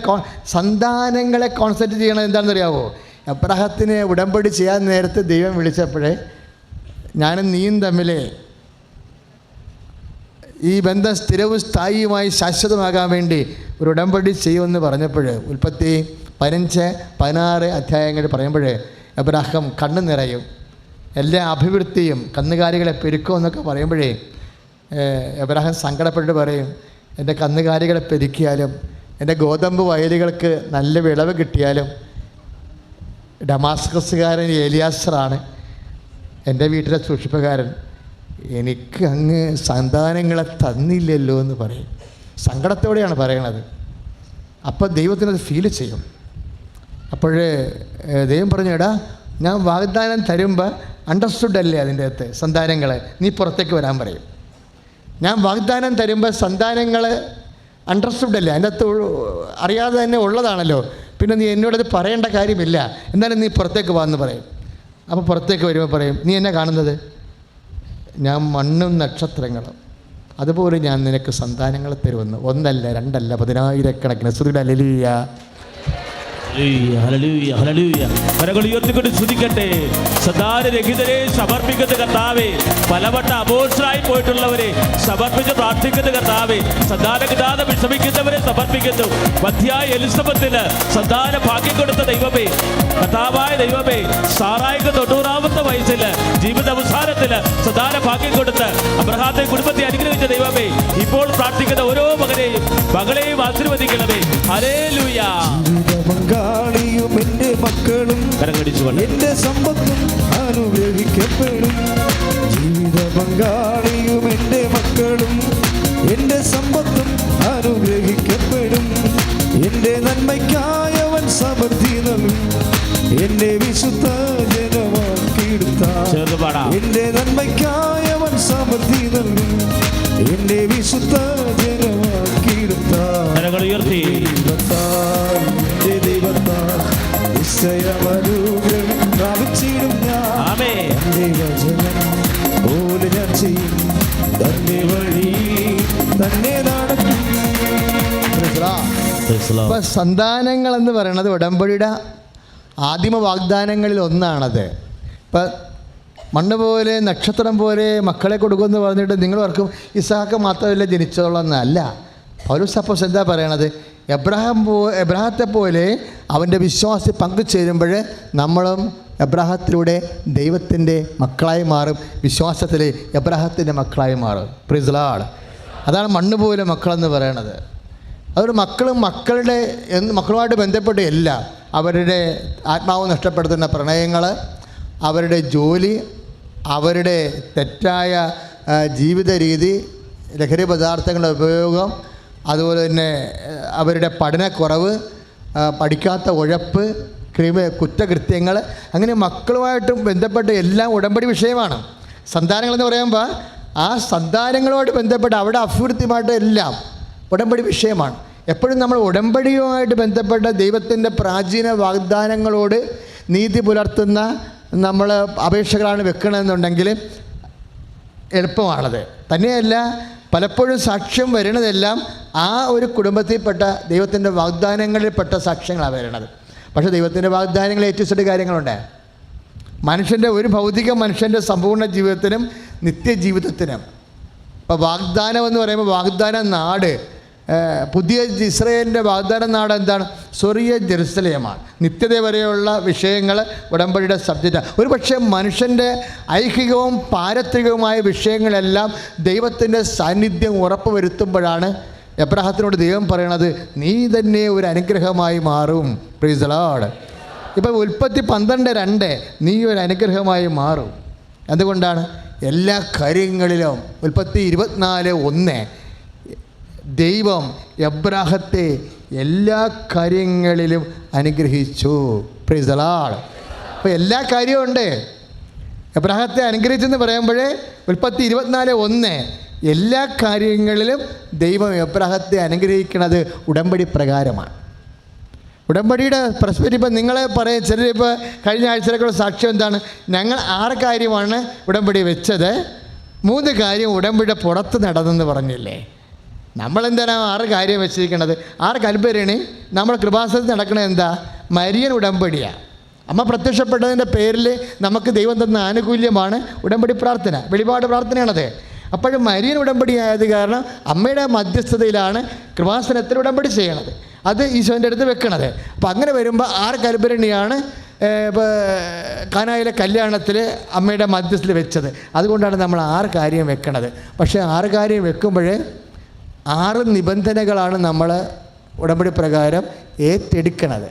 സന്താനങ്ങളെ കോൺസെൻട്രേറ്റ് ചെയ്യണം എന്താണെന്ന് അറിയാമോ എബ്രഹത്തിന് ഉടമ്പടി ചെയ്യാൻ നേരത്തെ ദൈവം വിളിച്ചപ്പോഴേ ഞാനും നീയും തമ്മിൽ ഈ ബന്ധം സ്ഥിരവും സ്ഥായിയുമായി ശാശ്വതമാകാൻ വേണ്ടി ഒരു ഉടമ്പടി ചെയ്യുമെന്ന് പറഞ്ഞപ്പോൾ ഉൽപ്പത്തി പതിനഞ്ച് പതിനാറ് അധ്യായങ്ങൾ പറയുമ്പോൾ എബ്രാഹം കണ്ണു നിറയും എല്ലാ അഭിവൃദ്ധിയും കന്നുകാലികളെ പെരുക്കുമെന്നൊക്കെ പറയുമ്പോഴേ എബ്രാഹിം സങ്കടപ്പെട്ട് പറയും എന്റെ കന്നുകാലികളെ പെരുക്കിയാലും എന്റെ ഗോതമ്പ് വയലുകൾക്ക് നല്ല വിളവ് കിട്ടിയാലും ഡമാസ്കസുകാരൻ ഏലിയാസറാണ് എന്റെ വീട്ടിലെ സൂക്ഷിപ്പുകാരൻ. എനിക്ക് അങ്ങ് സന്താനങ്ങളെ തന്നില്ലല്ലോ എന്ന് പറയും. സങ്കടത്തോടെയാണ് പറയണത്. അപ്പോൾ ദൈവത്തിനത് ഫീൽ ചെയ്യും. അപ്പോഴേ ദൈവം പറഞ്ഞു എടാ ഞാൻ വാഗ്ദാനം തരുമ്പോൾ അണ്ടർസ്റ്റുഡ് അല്ലേ അതിന്റെ അകത്ത് സന്താനങ്ങളെ? നീ പുറത്തേക്ക് വരാൻ പറയും. ഞാൻ വാഗ്ദാനം തരുമ്പോൾ സന്താനങ്ങൾ അണ്ടർസ്റ്റുഡ് അല്ലേ? അതിന്റെ അകത്ത് അറിയാതെ തന്നെ ഉള്ളതാണല്ലോ. പിന്നെ നീ എന്നോടത് പറയേണ്ട കാര്യമില്ല. എന്നാലും നീ പുറത്തേക്ക് വാന്ന് പറയും. അപ്പോൾ പുറത്തേക്ക് വരുമ്പോൾ പറയും നീ എന്നെ കാണുന്നത്? ഞാൻ മണ്ണും നക്ഷത്രങ്ങളും. അതുപോലെ ഞാൻ നിനക്ക് സന്താനങ്ങളെ തരുമെന്ന്. ഒന്നല്ല രണ്ടല്ല പതിനായിരക്കണക്കിന്. ശ്രുതിയുടെ അലലിയ കരങ്ങൾ ഉയർത്തിക്കൊണ്ട് സ്തുതിക്കട്ടെ. സദാരഹിതരെ സമർപ്പിക്കുന്ന കർത്താവേ പലവട്ട അബോഷരായി പോയിട്ടുള്ളവരെ സമർപ്പിച്ച് പ്രാർത്ഥിക്കുന്ന കർത്താവേ സദാന കിട്ടാതെ വിഷമിക്കുന്നവരെ സമർപ്പിക്കുന്നു. മധ്യായ എലിസബത്തിന് സദാന ഭാഗ്യം കൊടുത്ത ദൈവമേ കർത്താവായ ദൈവമേ സാറായിക്ക് തൊണ്ണൂറാമത്തെ വയസ്സിൽ ജീവിത അവസാനത്തിൽ സദാന ഭാഗ്യം കൊടുത്ത് അബ്രഹാത്തെ കുടുംബത്തെ അനുഗ്രഹിച്ച ദൈവമേ ഇപ്പോൾ പ്രാർത്ഥിക്കുന്ന ഓരോ മകനെയും മകളെയും ആശീർവദിക്കണമേ. ഹരേ ലൂയ പങ്കാളിയും എന്റെ മക്കളും എന്റെ സമ്പത്തും അനുഗ്രഹിക്കപ്പെടും. ജീവിത പങ്കാളിയും എന്റെ മക്കളും എന്റെ സമ്പത്തും അനുഗ്രഹിക്കപ്പെടും. എന്റെ നന്മയ്ക്കായവൻ സമൃദ്ധി നൽകും. എന്നെ വിശുദ്ധ ജനമാക്കിയെടുത്ത എന്റെ നന്മയ്ക്കായവൻ സമൃദ്ധി നൽകും. എന്റെ വിശുദ്ധ പ്രാപിച്ചിടും ഞാൻ. ആമേ എന്റെ വചനം പോലെ ഞാൻ ചെയ്യും. തന്നെ വഴി തന്നെ നടക്കും. അപ്പോൾ സന്താനങ്ങൾ എന്ന് പറയുന്നത് ഉടമ്പടിയുടെ ആദിമ വാഗ്ദാനങ്ങളിൽ ഒന്നാണത്. ഇപ്പം മണ്ണ് പോലെ നക്ഷത്രം പോലെ മക്കളെ കൊടുക്കുമെന്ന് പറഞ്ഞിട്ട് നിങ്ങൾ ഓർക്കും ഇസാക്ക് മാത്രമല്ല ജനിച്ചോളന്നല്ല പൗലോസ് അപ്പോസ് എന്താ പറയണത്? എബ്രഹാം പോ എബ്രഹത്തെ പോലെ അവന്റെ വിശ്വാസത്തിൽ പങ്കുചേരുമ്പോൾ നമ്മളും എബ്രഹത്തിലൂടെ ദൈവത്തിന്റെ മക്കളായി മാറും. വിശ്വാസത്തിൽ എബ്രഹത്തിന്റെ മക്കളായി മാറും. പ്രിസ്ലാഡ് അതാണ് മണ്ണ് പോലെ മക്കളെന്ന് പറയണത്. അതുകൊണ്ട് മക്കളും മക്കളുടെ മക്കളുമായിട്ട് ബന്ധപ്പെട്ട് എല്ലാം അവരുടെ ആത്മാവ് നഷ്ടപ്പെടുത്തുന്ന പ്രണയങ്ങൾ അവരുടെ ജോലി അവരുടെ തെറ്റായ ജീവിത രീതി ലഹരി പദാർത്ഥങ്ങളുടെ ഉപയോഗം അതുപോലെ തന്നെ അവരുടെ പഠനക്കുറവ് പഠിക്കാത്ത ഉഴപ്പ് ക്രിമി കുറ്റകൃത്യങ്ങൾ അങ്ങനെ മക്കളുമായിട്ടും ബന്ധപ്പെട്ട് എല്ലാം ഉടമ്പടി വിഷയമാണ്. സന്താനങ്ങളെന്ന് പറയുമ്പോൾ ആ സന്താനങ്ങളുമായിട്ട് ബന്ധപ്പെട്ട് അവിടെ അഭിവൃദ്ധിയുമായിട്ട് എല്ലാം ഉടമ്പടി വിഷയമാണ്. എപ്പോഴും നമ്മൾ ഉടമ്പടിയുമായിട്ട് ബന്ധപ്പെട്ട ദൈവത്തിന്റെ പ്രാചീന വാഗ്ദാനങ്ങളോട് നീതി പുലർത്തുന്ന നമ്മൾ അപേക്ഷകളാണ് വെക്കണമെന്നുണ്ടെങ്കിൽ എളുപ്പമാണത്. തന്നെയല്ല പലപ്പോഴും സാക്ഷ്യം വരുന്നതെല്ലാം ആ ഒരു കുടുംബത്തിൽപ്പെട്ട ദൈവത്തിന്റെ വാഗ്ദാനങ്ങളിൽപ്പെട്ട സാക്ഷ്യങ്ങളാണ് വരുന്നത് പക്ഷേ ദൈവത്തിന്റെ വാഗ്ദാനങ്ങൾ ഏറ്റവും കാര്യങ്ങളുണ്ട്. മനുഷ്യന്റെ ഒരു ഭൗതിക മനുഷ്യന്റെ സമ്പൂർണ ജീവിതത്തിനും നിത്യജീവിതത്തിനും. ഇപ്പോൾ വാഗ്ദാനം എന്ന് പറയുമ്പോൾ വാഗ്ദാന നാട് പുതിയ ഇസ്രയേലിന്റെ വാഗ്ദാന നാട് എന്താണ്? സ്വർഗീയ ജെറുസലേമാണ്. നിത്യത വരെയുള്ള വിഷയങ്ങൾ ഉടമ്പടിയുടെ സബ്ജക്റ്റാണ് ഒരു പക്ഷേ മനുഷ്യന്റെ ഐഹികവും പാരത്രികവുമായ വിഷയങ്ങളെല്ലാം ദൈവത്തിന്റെ സാന്നിധ്യം ഉറപ്പുവരുത്തുമ്പോഴാണ് എബ്രഹത്തിനോട് ദൈവം പറയണത് നീ തന്നെ ഒരു അനുഗ്രഹമായി മാറും. പ്രീസലോട് ഇപ്പോൾ ഉൽപ്പത്തി പന്ത്രണ്ട് രണ്ട് നീ ഒരു അനുഗ്രഹമായി മാറും. എന്തുകൊണ്ടാണ്? എല്ലാ കാര്യങ്ങളിലും ഉൽപ്പത്തി ഇരുപത്തിനാല് ഒന്ന് ദൈവം എബ്രാഹത്തെ എല്ലാ കാര്യങ്ങളിലും അനുഗ്രഹിച്ചു. പ്രിസലാൾ അപ്പോൾ എല്ലാ കാര്യവും ഉണ്ട്. എബ്രാഹത്തെ അനുഗ്രഹിച്ചെന്ന് പറയുമ്പോഴേ ഉൽപ്പത്തി ഇരുപത്തിനാല് ഒന്ന്. എല്ലാ കാര്യങ്ങളിലും ദൈവം എബ്രാഹത്തെ അനുഗ്രഹിക്കുന്നത് ഉടമ്പടി പ്രകാരമാണ്. ഉടമ്പടിയുടെ പ്രസ്പെക്റ്റ് ഇപ്പം നിങ്ങളെ പറയും ചിലർ ഇപ്പോൾ കഴിഞ്ഞ ആഴ്ചയിലേക്കുള്ള സാക്ഷ്യം എന്താണ്? ഞങ്ങൾ ആറ് കാര്യമാണ് ഉടമ്പടി വെച്ചത്. മൂന്ന് കാര്യം ഉടമ്പടിയുടെ പുറത്ത് നടന്നെന്ന് പറഞ്ഞില്ലേ? നമ്മളെന്താണ് ആറ് കാര്യം വെച്ചിരിക്കുന്നത് ആറ് കൽപ്പരണി നമ്മൾ കൃപാസനത്തിൽ നടക്കുന്നത് എന്താ? മരിയൻ ഉടമ്പടിയാണ് അമ്മ പ്രത്യക്ഷപ്പെട്ടതിന്റെ പേരിൽ നമുക്ക് ദൈവം തന്ന ആനുകൂല്യമാണ് ഉടമ്പടി പ്രാർത്ഥന വെളിപാട് പ്രാർത്ഥനയാണത്. അപ്പോഴും മരിയൻ ഉടമ്പടി ആയത് കാരണം അമ്മയുടെ മധ്യസ്ഥതയിലാണ് കൃപാസനത്തിൽ ഉടമ്പടി ചെയ്യണത്. അത് ഈശോന്റെ അടുത്ത് വെക്കണത്. അപ്പം അങ്ങനെ വരുമ്പോൾ ആറ് കൽപ്പരണിയാണ് കാനായിലെ കല്യാണത്തിൽ അമ്മയുടെ മധ്യസ്ഥത്തിൽ വെച്ചത്. അതുകൊണ്ടാണ് നമ്മൾ ആറ് കാര്യം വെക്കണത്. പക്ഷേ ആറ് കാര്യം വെക്കുമ്പോൾ ആറ് നിബന്ധനകളാണ് നമ്മൾ ഉടമ്പടി പ്രകാരം ഏറ്റെടുക്കണത്.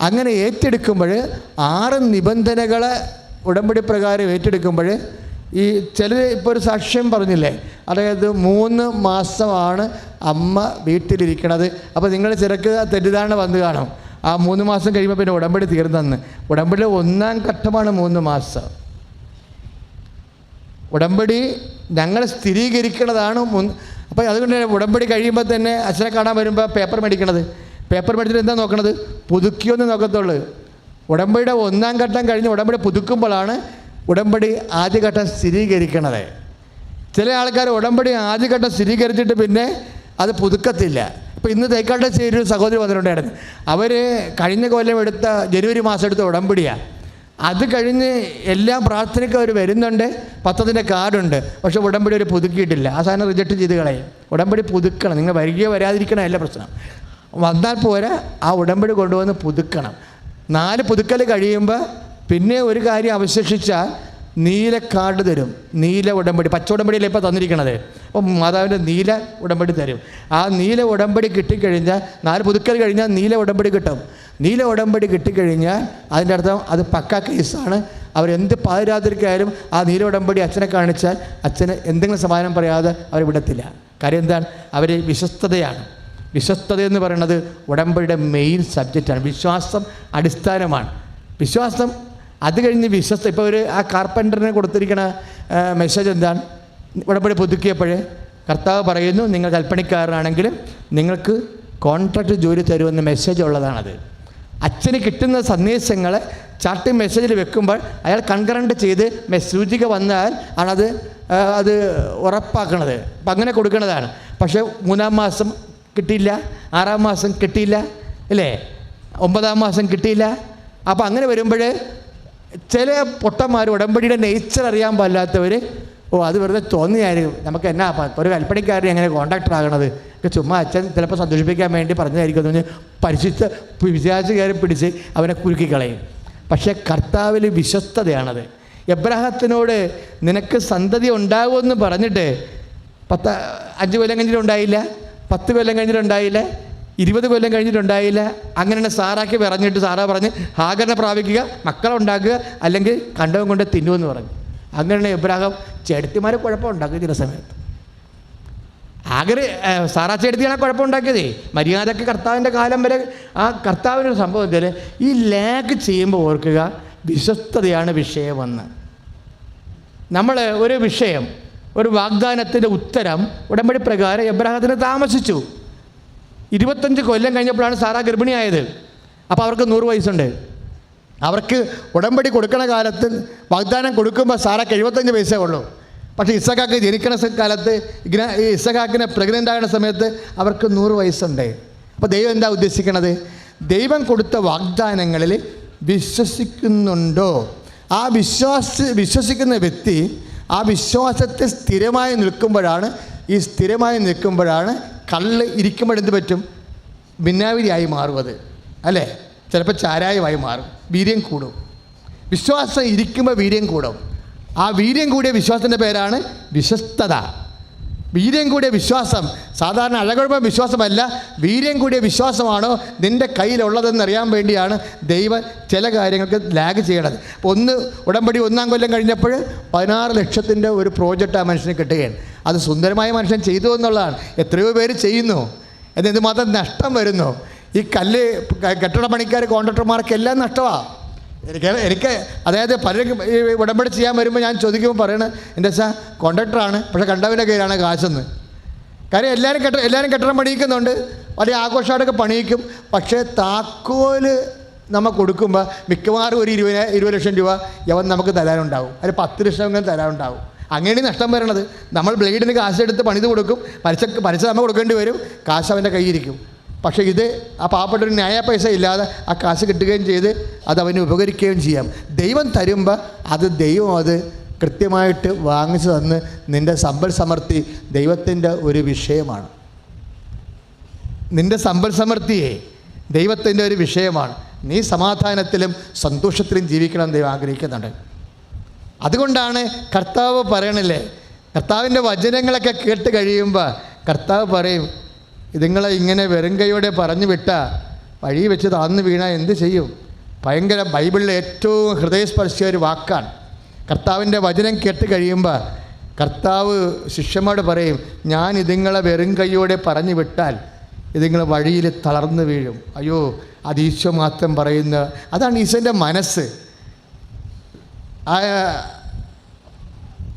അങ്ങനെ ഏറ്റെടുക്കുമ്പോൾ ആറ് നിബന്ധനകൾ ഉടമ്പടി പ്രകാരം ഏറ്റെടുക്കുമ്പോൾ ഈ ചിലർ ഇപ്പോൾ ഒരു സാക്ഷ്യം പറഞ്ഞില്ലേ? അതായത് മൂന്ന് മാസമാണ് അമ്മ വീട്ടിലിരിക്കണത്. അപ്പോൾ നിങ്ങൾ ചിലക്ക് തെറ്റിദ്ധാരണ വന്നു കാണും. ആ മൂന്ന് മാസം കഴിയുമ്പോൾ പിന്നെ ഉടമ്പടി തീർന്നെന്ന്. ഉടമ്പടി ഒന്നാം ഘട്ടമാണ് മൂന്ന് മാസം. ഉടമ്പടി ഞങ്ങൾ സ്ഥിരീകരിക്കുന്നതാണ് അപ്പോൾ അതുകൊണ്ട് തന്നെ ഉടമ്പടി കഴിയുമ്പോൾ തന്നെ അച്ഛനെ കാണാൻ വരുമ്പോൾ പേപ്പർ മേടിക്കണത്. പേപ്പർ മേടിച്ചിട്ട് എന്താ നോക്കണത്? പുതുക്കിയൊന്ന് നോക്കത്തുള്ളൂ. ഉടമ്പടിയുടെ ഒന്നാം ഘട്ടം കഴിഞ്ഞ് ഉടമ്പടി പുതുക്കുമ്പോഴാണ് ഉടമ്പടി ആദ്യഘട്ടം സ്ഥിരീകരിക്കണത്. ചില ആൾക്കാർ ഉടമ്പടി ആദ്യഘട്ടം സ്ഥിരീകരിച്ചിട്ട് പിന്നെ അത് പുതുക്കത്തില്ല. ഇപ്പോൾ ഇന്ന് തേക്കാട്ടെ ചേരി ഒരു സഹോദരി വന്നിട്ടുണ്ടായിരുന്നു. അവർ കഴിഞ്ഞ കൊല്ലം എടുത്ത ജനുവരി മാസം എടുത്ത ഉടമ്പടിയാണ് അത് കഴിഞ്ഞ് എല്ലാ പ്രാർത്ഥനയ്ക്കും അവർ വരുന്നുണ്ട്. പത്രത്തിന്റെ കാർഡുണ്ട്. പക്ഷേ ഉടമ്പടി അവർ പുതുക്കിയിട്ടില്ല. ആ സാധനം റിജക്റ്റ് ചെയ്ത് കളയും. ഉടമ്പടി പുതുക്കണം. നിങ്ങൾ വരികയോ വരാതിരിക്കണമല്ല പ്രശ്നം. വന്നാൽ പോരാ ആ ഉടമ്പടി കൊണ്ടുവന്ന് പുതുക്കണം. നാല് പുതുക്കൽ കഴിയുമ്പോൾ പിന്നെ ഒരു കാര്യം അവശേഷിച്ചാൽ നീല കാർഡ് തരും. നീല ഉടമ്പടി. പച്ച ഉടമ്പടിയല്ലേ ഇപ്പോൾ തന്നിരിക്കണത്? അപ്പം മാതാവിന്റെ നീല ഉടമ്പടി തരും. ആ നീല ഉടമ്പടി കിട്ടിക്കഴിഞ്ഞാൽ നാല് പുതുക്കൽ കഴിഞ്ഞാൽ നീല ഉടമ്പടി കിട്ടും. നീല ഉടമ്പടി കിട്ടിക്കഴിഞ്ഞാൽ അതിന്റെ അർത്ഥം അത് പക്ക കേസാണ്. അവരെന്ത് പാതിരാത്രിക്കായാലും ആ നീല ഉടമ്പടി അച്ഛനെ കാണിച്ചാൽ അച്ഛന് എന്തെങ്കിലും സമാധാനം പറയാതെ അവർ വിടത്തില്ല. കാര്യം എന്താണ്? അവർ വിശ്വസ്തതയാണ്. വിശ്വസ്തത എന്ന് പറയുന്നത് ഉടമ്പടിയുടെ മെയിൻ സബ്ജക്റ്റാണ് വിശ്വാസം അടിസ്ഥാനമാണ്. വിശ്വാസം അത് കഴിഞ്ഞ് വിശ്വസ്ത ഇപ്പോൾ ഒരു ആ കാർപ്പന്ററിനെ കൊടുത്തിരിക്കുന്ന മെസ്സേജ് എന്താണ്? ഉടമ്പടി പുതുക്കിയപ്പോഴേ കർത്താവ് പറയുന്നു നിങ്ങൾ കൽപ്പണിക്കാരനാണെങ്കിലും നിങ്ങൾക്ക് കോൺട്രാക്ട് ജോലി തരുമെന്ന മെസ്സേജ് ഉള്ളതാണത്. അച്ഛന് കിട്ടുന്ന സന്ദേശങ്ങൾ ചാട്ടി മെസ്സേജിൽ വെക്കുമ്പോൾ അയാൾ കൺകറണ്ട് ചെയ്ത് സൂചിക വന്നാൽ ആണത് അത് ഉറപ്പാക്കണത്. അപ്പം അങ്ങനെ കൊടുക്കുന്നതാണ് പക്ഷേ മൂന്നാം മാസം കിട്ടിയില്ല ആറാം മാസം കിട്ടിയില്ല അല്ലേ? ഒമ്പതാം മാസം കിട്ടിയില്ല. അപ്പോൾ അങ്ങനെ വരുമ്പോൾ ചില പൊട്ടന്മാർ ഉടമ്പടിയുടെ നേച്ചർ അറിയാൻ പാടില്ലാത്തവർ ഓ അത് വെറുതെ തോന്നിയായിരിക്കും നമുക്ക് എന്നാ ഒരു കൽപ്പണിക്കാരനെ എങ്ങനെ കോൺട്രാക്ടർ ആകണത്? ചുമ്മാ അച്ഛൻ ചിലപ്പോൾ സന്തോഷിപ്പിക്കാൻ വേണ്ടി പറഞ്ഞതായിരിക്കും. എന്ന് പരിശുദ്ധ വിശ്വാസ കയറി പിടിച്ച് അവനെ കുരുക്കിക്കളയും പക്ഷേ കർത്താവിൽ വിശ്വസ്തതയാണത്. എബ്രാഹത്തിനോട് നിനക്ക് സന്തതി ഉണ്ടാകുമെന്ന് പറഞ്ഞിട്ട് പത്ത് അഞ്ച് കൊല്ലം കഴിഞ്ഞിട്ടുണ്ടായില്ല പത്ത് കൊല്ലം കഴിഞ്ഞിട്ടുണ്ടായില്ല ഇരുപത് കൊല്ലം കഴിഞ്ഞിട്ടുണ്ടായില്ല അങ്ങനെയാണ് സാറാക്കി പറഞ്ഞിട്ട് സാറാ പറഞ്ഞ് ഹാഗറിനെ പ്രാപിക്കുക മക്കളുണ്ടാക്കുക അല്ലെങ്കിൽ കണ്ടവും കൊണ്ട് തിന്നുമെന്ന് പറഞ്ഞു. അങ്ങനെയാണ് എബ്രാഹം ചെടുത്തിമാരെ കുഴപ്പമുണ്ടാക്കി ചില സമയത്ത്. ആഗ്രഹ സാറാ ചേട്ടത്തിയാണ് കുഴപ്പമുണ്ടാക്കിയത് മര്യാദയ്ക്ക് കർത്താവിന്റെ കാലം വരെ ആ കർത്താവിനൊരു സംഭവം വെച്ചാൽ ഈ ലാഗ് ചെയ്യുമ്പോൾ ഓർക്കുക വിശ്വസ്തതയാണ് വിഷയമെന്ന്. നമ്മൾ ഒരു വിഷയം ഒരു വാഗ്ദാനത്തിന്റെ ഉത്തരം ഉടമ്പടി പ്രകാരം എബ്രാഹത്തിന് താമസിച്ചു. ഇരുപത്തഞ്ച് കൊല്ലം കഴിഞ്ഞപ്പോഴാണ് സാറാ ഗർഭിണിയായത്. അപ്പോൾ അവർക്ക് നൂറ് വയസ്സുണ്ട്. അവർക്ക് ഉടമ്പടി കൊടുക്കണ കാലത്ത് വാഗ്ദാനം കൊടുക്കുമ്പോൾ സാറക്ക് എഴുപത്തഞ്ച് വയസ്സേ ഉള്ളൂ. പക്ഷേ ഇസഖാക്ക് ജനിക്കണ കാലത്ത് ഇങ്ങനെ ഈ ഇസഖാക്കിനെ പ്രഗ്നന്റ് ആകുന്ന സമയത്ത് അവർക്ക് നൂറ് വയസ്സുണ്ട്. അപ്പോൾ ദൈവം എന്താ ഉദ്ദേശിക്കണത്? ദൈവം കൊടുത്ത വാഗ്ദാനങ്ങളിൽ വിശ്വസിക്കുന്നുണ്ടോ? ആ വിശ്വാസ വിശ്വസിക്കുന്ന വ്യക്തി ആ വിശ്വാസത്തെ സ്ഥിരമായി നിൽക്കുമ്പോഴാണ് ഈ സ്ഥിരമായി നിൽക്കുമ്പോഴാണ് കള്ള് ഇരിക്കുമ്പോഴെന്ത് പറ്റും? ഭിന്നാവിരിയായി മാറുന്നത് അല്ലേ? ചിലപ്പോൾ ചാരായമായി മാറും. വീര്യം കൂടും. വിശ്വാസം ഇരിക്കുമ്പോൾ വീര്യം കൂടും. ആ വീര്യം കൂടിയ വിശ്വാസത്തിന്റെ പേരാണ് വിശ്വസ്തത. വീര്യം കൂടിയ വിശ്വാസം സാധാരണ അഴകുഴപ്പം വിശ്വാസമല്ല വീര്യം കൂടിയ വിശ്വാസമാണോ നിന്റെ കയ്യിലുള്ളതെന്ന് അറിയാൻ വേണ്ടിയാണ് ദൈവം ചില കാര്യങ്ങൾക്ക് ലാഗ് ചെയ്യണത്. ഒന്ന് ഉടമ്പടി ഒന്നാം കൊല്ലം കഴിഞ്ഞപ്പോൾ പതിനാറ് ലക്ഷത്തിന്റെ ഒരു പ്രോജക്റ്റ് ആ മനുഷ്യന് കിട്ടുകയാണ്. അത് സുന്ദരമായ മനുഷ്യൻ ചെയ്തു എന്നുള്ളതാണ്. എത്രയോ പേര് ചെയ്യുന്നു. എന്നിത് മാത്രം നഷ്ടം വരുന്നു. ഈ കല്ല് കെട്ടിട പണിക്കാർ കോൺട്രാക്ടർമാർക്കെല്ലാം നഷ്ടമാണ് എനിക്ക് എനിക്ക് അതായത് പലരും ഈ ഉടമ്പടി ചെയ്യാൻ വരുമ്പോൾ ഞാൻ ചോദിക്കുമ്പോൾ പറയണത് എന്റെ വെച്ചാൽ കോൺട്രാക്ടറാണ് പക്ഷേ കണ്ടവന്റെ കയ്യിലാണ് കാശെന്ന്. കാര്യം എല്ലാവരും കെട്ട എല്ലാവരും കെട്ടിടം പണിയിക്കുന്നുണ്ട്. വലിയ ആഘോഷമായിട്ടൊക്കെ പണിയിക്കും. പക്ഷേ താക്കോൽ നമ്മൾ കൊടുക്കുമ്പോൾ മിക്കവാറും ഒരു ഇരുപത് ഇരുപത് ലക്ഷം രൂപ യവൻ നമുക്ക് തരാനുണ്ടാവും. അതിൽ പത്ത് ലക്ഷം എങ്കിലും തരാനുണ്ടാവും. അങ്ങനെയാണ് നഷ്ടം വരണത്. നമ്മൾ ബ്ലേഡിന് കാശെടുത്ത് പണിത് കൊടുക്കും. പലിശ പലിശ നമ്മൾ കൊടുക്കേണ്ടി വരും. കാശ് അവന്റെ കയ്യിരിക്കും പക്ഷേ ഇത് ആ പാവപ്പെട്ട ഒരു ന്യായ പൈസ ഇല്ലാതെ ആ കാശ് കിട്ടുകയും ചെയ്ത് അത് അവന് ഉപകരിക്കുകയും ചെയ്യാം. ദൈവം തരുമ്പോൾ അത് ദൈവം അത് കൃത്യമായിട്ട് വാങ്ങിച്ചു തന്ന് നിന്റെ സമ്പൽ സമൃദ്ധി ദൈവത്തിന്റെ ഒരു വിഷയമാണ്. നിന്റെ സമ്പൽ സമൃദ്ധിയെ ദൈവത്തിന്റെ ഒരു വിഷയമാണ്. നീ സമാധാനത്തിലും സന്തോഷത്തിലും ജീവിക്കണം ദൈവം ആഗ്രഹിക്കുന്നുണ്ട്. അതുകൊണ്ടാണ് കർത്താവ് പറയണില്ലേ? കർത്താവിന്റെ വചനങ്ങളൊക്കെ കേട്ട് കഴിയുമ്പോൾ കർത്താവ് പറയും ഇതുങ്ങളെ ഇങ്ങനെ വെറും കൈയോടെ പറഞ്ഞു വിട്ട വഴി വെച്ച് താന്ന് വീണാൽ എന്ത് ചെയ്യും? ഭയങ്കര ബൈബിളിലെ ഏറ്റവും ഹൃദയസ്പർശിയ ഒരു വാക്കാണ്. കർത്താവിന്റെ വചനം കേട്ട് കഴിയുമ്പോൾ കർത്താവ് ശിഷ്യന്മാരോട് പറയും ഞാൻ ഇതുങ്ങളെ വെറും കൈയോടെ പറഞ്ഞു വിട്ടാൽ ഇതുങ്ങൾ വഴിയിൽ തളർന്നു വീഴും. അയ്യോ അത് ഈശോ മാത്രം പറയുന്ന അതാണ് ഈശോന്റെ മനസ്സ്.